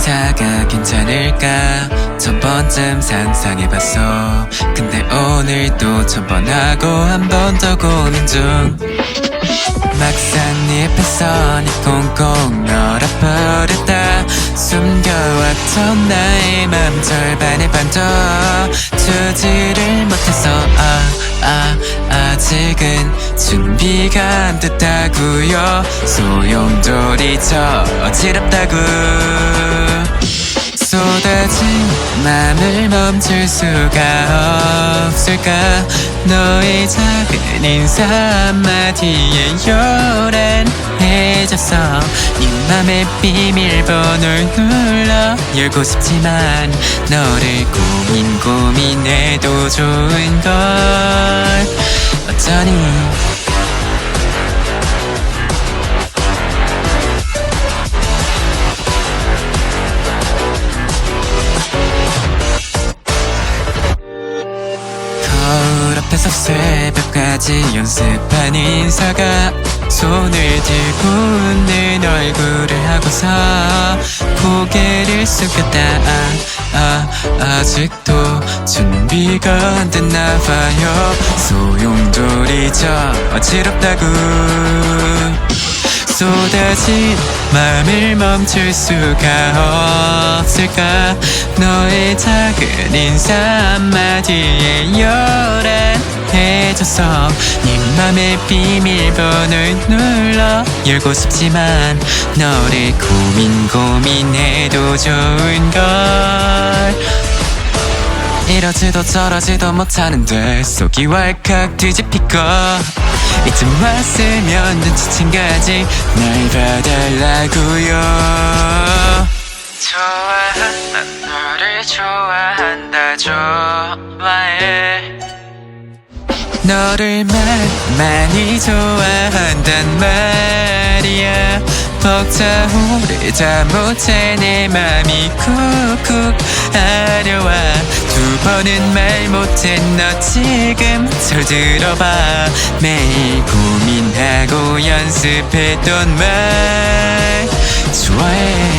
차가 괜찮을까? 첫 번쯤 상상해봤어. 근데 오늘도 천번 하고 한 번 더 고민 중. 막상 네 앞에서 네 꽁꽁 얼어버렸다. 숨겨왔던 나의 맘 절반의 반도 주지를 못해서 아, 아, 아직은 준비가 안 됐다고요. 소용돌이 쳐 어지럽다고 쏟아진 맘을 멈출 수가 없을까? 너의 작은 인사 한마디에 요란해졌어 네 맘의 비밀번호를 눌러 열고 싶지만 너를 고민 고민해도 좋은 걸. 어쩌니 앞에서 새벽까지 연습한 인사가 손을 들고 웃는 얼굴을 하고서 고개를 숙였다. 아, 아, 아직도 준비가 안 됐나 봐요. 소용돌이쳐 어지럽다고. 쏟아진 마음을 멈출 수가 없을까? 너의 작은 인사 한마디에 요란 해져서 네 맘의 비밀번호를 눌러 열고 싶지만 너를 고민 고민해도 좋은 걸. 이러지도 저러지도 못하는데 속이 왈칵 뒤집히고 이쯤 왔으면 눈치챈 거지 날 봐달라고요. 좋아 난 너를 좋아한다 좋아해 너를 말 많이 좋아한단 말이야. 벅차오르다 못해 내 맘이 쿡쿡 하려와. 두 번은 말 못해 너 지금 절 들어봐. 매일 고민하고 연습했던 말. 좋아해